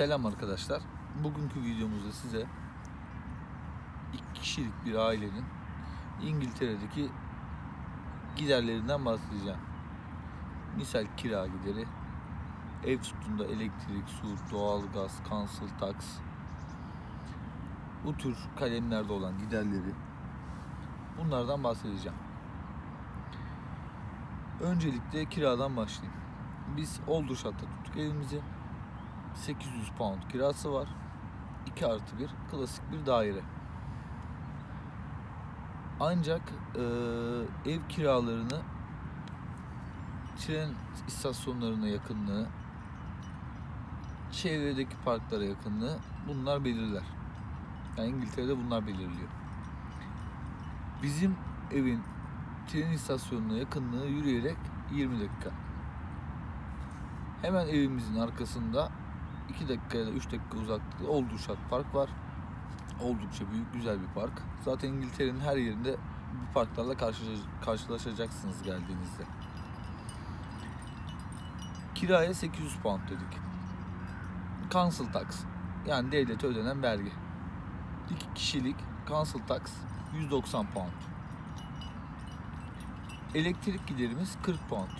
Selam arkadaşlar. Bugünkü videomuzda size iki kişilik bir ailenin İngiltere'deki giderlerinden bahsedeceğim. Misal kira gideri, ev tuttuğunda elektrik, su, doğalgaz, council tax, bu tür kalemlerde olan giderleri bunlardan bahsedeceğim. Öncelikle kiradan başlayayım. Biz Aldershot'ta tuttuk evimizi. 800 pound kirası var. 2 artı 1 klasik bir daire. Ancak eee, ev kiralarını tren istasyonlarına yakınlığı, çevredeki parklara yakınlığı bunlar belirler. Yani İngiltere'de bunlar belirliyor. Bizim evin tren istasyonuna yakınlığı yürüyerek 20 dakika. Hemen evimizin arkasında 2 dakika ya da 3 dakika uzaklıkta Aldershot Park var. Oldukça büyük, güzel bir park. Zaten İngiltere'nin her yerinde bu parklarla karşılaş- karşılaşacaksınız geldiğinizde. Kiraya 800 pound dedik. Council tax yani devlete ödenen vergi. 2 kişilik council tax 190 pound. Elektrik giderimiz 40 pound.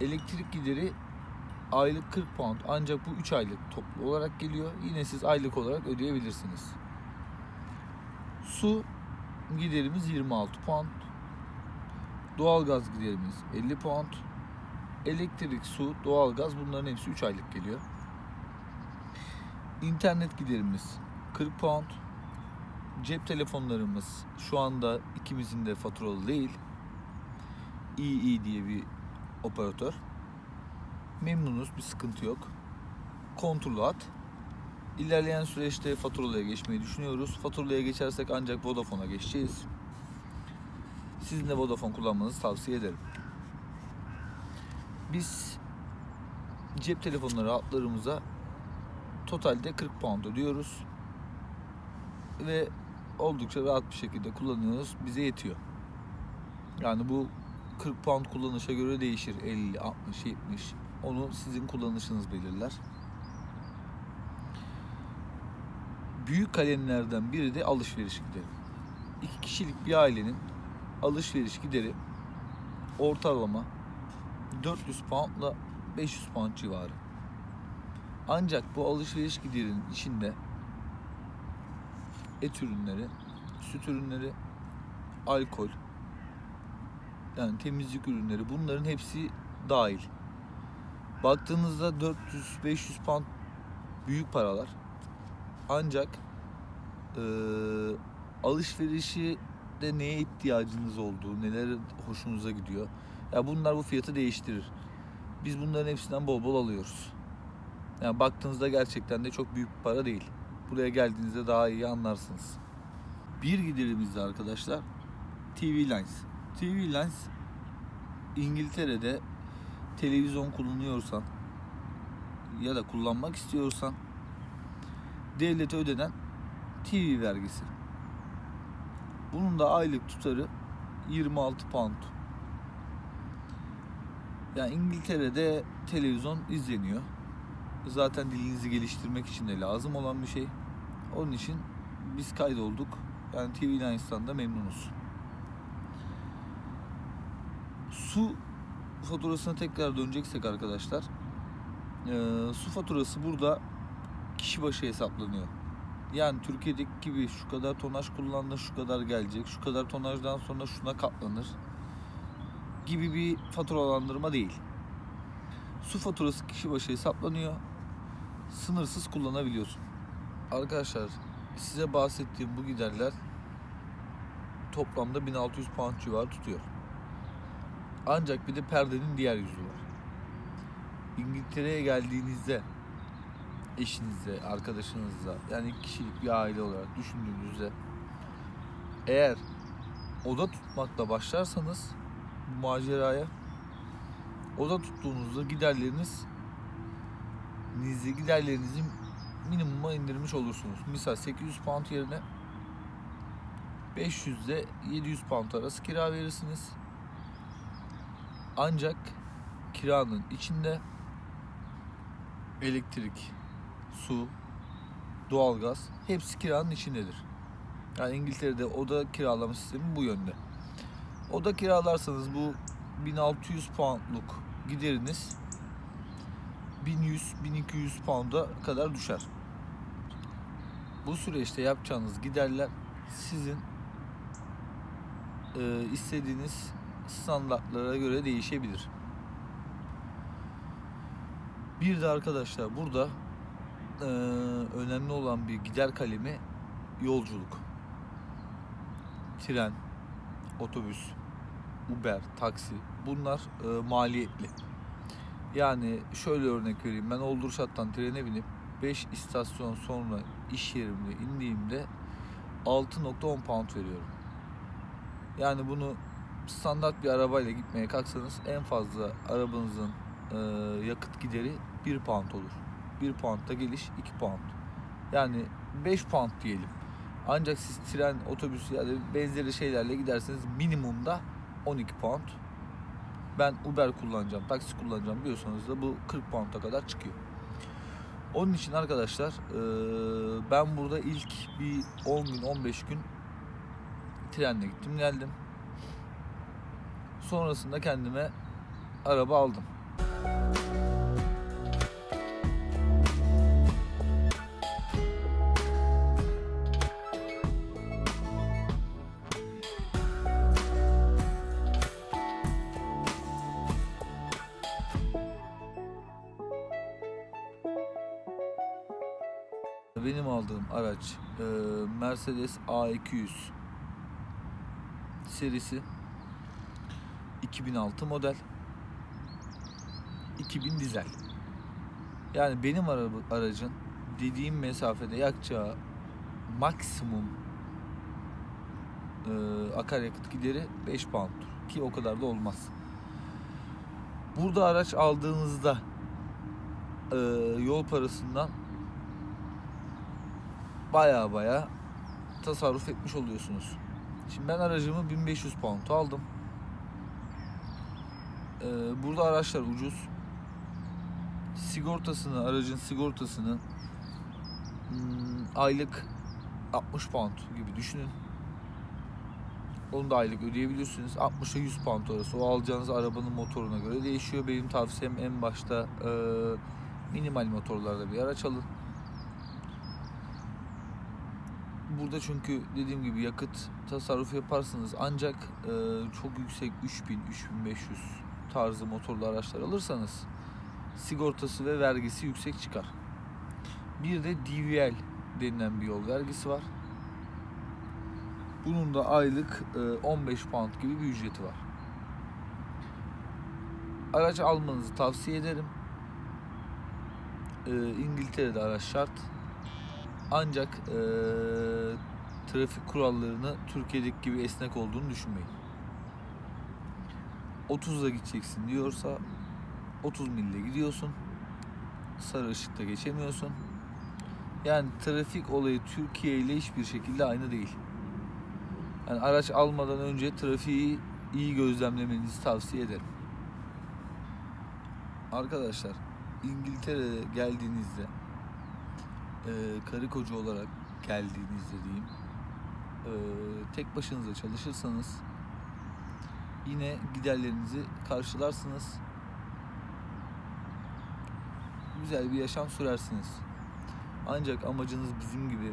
Elektrik gideri aylık 40 pound ancak bu 3 aylık toplu olarak geliyor. Yine siz aylık olarak ödeyebilirsiniz. Su giderimiz 26 pound. Doğalgaz giderimiz 50 pound. Elektrik, su, doğalgaz bunların hepsi 3 aylık geliyor. İnternet giderimiz 40 pound. Cep telefonlarımız şu anda ikimizin de faturalı değil. EE diye bir operatör. Memnunuz, bir sıkıntı yok. Kontrollü hat. İlerleyen süreçte faturalıya geçmeyi düşünüyoruz. Faturalıya geçersek ancak Vodafone'a geçeceğiz. Sizin de Vodafone kullanmanızı tavsiye ederim. Biz cep telefonları hatlarımıza totalde 40 pound ödüyoruz. Ve oldukça rahat bir şekilde kullanıyoruz. Bize yetiyor. Yani bu 40 pound kullanışa göre değişir. 50, 60, 70. Onu sizin kullanışınız belirler. Büyük kalemlerden biri de alışveriş gideri. İki kişilik bir ailenin alışveriş gideri ortalama 400 poundla 500 pound civarı. Ancak bu alışveriş giderinin içinde et ürünleri, süt ürünleri, alkol, yani temizlik ürünleri bunların hepsi dahil. Baktığınızda 400-500 pound büyük paralar. Ancak eee, alışverişi de neye ihtiyacınız olduğu, neler hoşunuza gidiyor. Ya bunlar bu fiyatı değiştirir. Biz bunların hepsinden bol bol alıyoruz. Yani baktığınızda gerçekten de çok büyük bir para değil. Buraya geldiğinizde daha iyi anlarsınız. Bir giderimiz de arkadaşlar TV Lines. TV Lines İngiltere'de televizyon kullanıyorsan ya da kullanmak istiyorsan devlete ödenen TV vergisi. Bunun da aylık tutarı 26 pound. Yani İngiltere'de televizyon izleniyor. Zaten dilinizi geliştirmek için de lazım olan bir şey. Onun için biz kaydolduk. Yani TV Lines'tan da memnunuz. Su faturasına tekrar döneceksek arkadaşlar. eee, su faturası burada kişi başı hesaplanıyor. Yani Türkiye'deki gibi şu kadar tonaj kullandı, şu kadar gelecek, şu kadar tonajdan sonra şuna katlanır gibi bir faturalandırma değil. Su faturası kişi başı hesaplanıyor. Sınırsız kullanabiliyorsun. Arkadaşlar size bahsettiğim bu giderler toplamda 1600 pound civarı tutuyor. Ancak bir de perdenin diğer yüzü var. İngiltere'ye geldiğinizde eşinizle, arkadaşınızla yani kişilik bir aile olarak düşündüğünüzde eğer oda tutmakla başlarsanız bu maceraya oda tuttuğunuzda giderleriniz nizi giderlerinizi minimuma indirmiş olursunuz. Misal 800 pound yerine 500 ile 700 pound arası kira verirsiniz. Ancak kiranın içinde elektrik, su, doğalgaz hepsi kiranın içindedir. Yani İngiltere'de oda kiralama sistemi bu yönde. Oda kiralarsanız bu 1600 poundluk gideriniz 1100-1200 pound'a kadar düşer. Bu süreçte yapacağınız giderler sizin e, istediğiniz standartlara göre değişebilir. Bir de arkadaşlar burada e, önemli olan bir gider kalemi yolculuk. Tren, otobüs, Uber, taksi bunlar e, maliyetli. Yani şöyle örnek vereyim. Ben Oldurşat'tan trene binip 5 istasyon sonra iş yerimde indiğimde 6.10 pound veriyorum. Yani bunu standart bir arabayla gitmeye kalksanız en fazla arabanızın e, yakıt gideri 1 pound olur. 1 pound da geliş 2 pound. Yani 5 pound diyelim. Ancak siz tren, otobüs ya da benzeri şeylerle giderseniz minimumda 12 pound. Ben Uber kullanacağım, taksi kullanacağım diyorsanız da bu 40 pound'a kadar çıkıyor. Onun için arkadaşlar e, ben burada ilk bir 10 gün 15 gün trenle gittim geldim. Sonrasında kendime araba aldım. Benim aldığım araç Mercedes A200 serisi 2006 model 2000 dizel. Yani benim aracın dediğim mesafede yakacağı maksimum e, akaryakıt gideri 5 pound'tur. Ki o kadar da olmaz. Burada araç aldığınızda e, yol parasından baya baya tasarruf etmiş oluyorsunuz. Şimdi ben aracımı 1500 pound aldım. Ee, burada araçlar ucuz. Sigortasını, aracın sigortasını hmm, aylık 60 pound gibi düşünün. Onu da aylık ödeyebiliyorsunuz. 60 ile 100 pound arası. O alacağınız arabanın motoruna göre değişiyor. Benim tavsiyem en başta e, minimal motorlarda bir araç alın. Burada çünkü dediğim gibi yakıt tasarruf yaparsınız ancak e, çok yüksek 3000 3500 tarzı motorlu araçlar alırsanız sigortası ve vergisi yüksek çıkar. Bir de DVL denilen bir yol vergisi var. Bunun da aylık e, 15 pound gibi bir ücreti var. Araç almanızı tavsiye ederim. E, İngiltere'de araç şart. Ancak e, trafik kurallarını Türkiye'deki gibi esnek olduğunu düşünmeyin. 30'la gideceksin diyorsa 30 mille gidiyorsun. Sarı ışıkta geçemiyorsun. Yani trafik olayı Türkiye ile hiçbir şekilde aynı değil. Yani araç almadan önce trafiği iyi gözlemlemenizi tavsiye ederim. Arkadaşlar İngiltere'ye geldiğinizde e, karı koca olarak geldiğinizde diyeyim e, tek başınıza çalışırsanız yine giderlerinizi karşılarsınız. Güzel bir yaşam sürersiniz. Ancak amacınız bizim gibi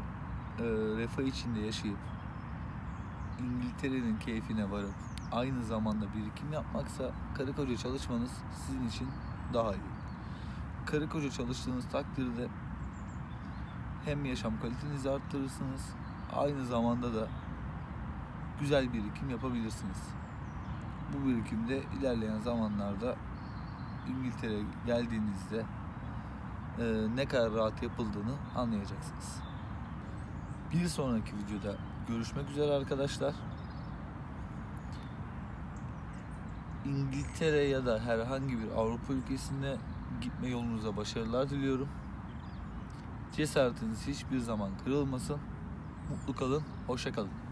e, refah içinde yaşayıp İngiltere'nin keyfine varıp aynı zamanda birikim yapmaksa karı koca çalışmanız sizin için daha iyi. Karı koca çalıştığınız takdirde hem yaşam kalitenizi arttırırsınız aynı zamanda da güzel birikim yapabilirsiniz. Bu birikimde ilerleyen zamanlarda İngiltere'ye geldiğinizde e, ne kadar rahat yapıldığını anlayacaksınız. Bir sonraki videoda görüşmek üzere arkadaşlar. İngiltere ya da herhangi bir Avrupa ülkesine gitme yolunuza başarılar diliyorum. Cesaretiniz hiçbir zaman kırılmasın. Mutlu kalın, hoşça kalın.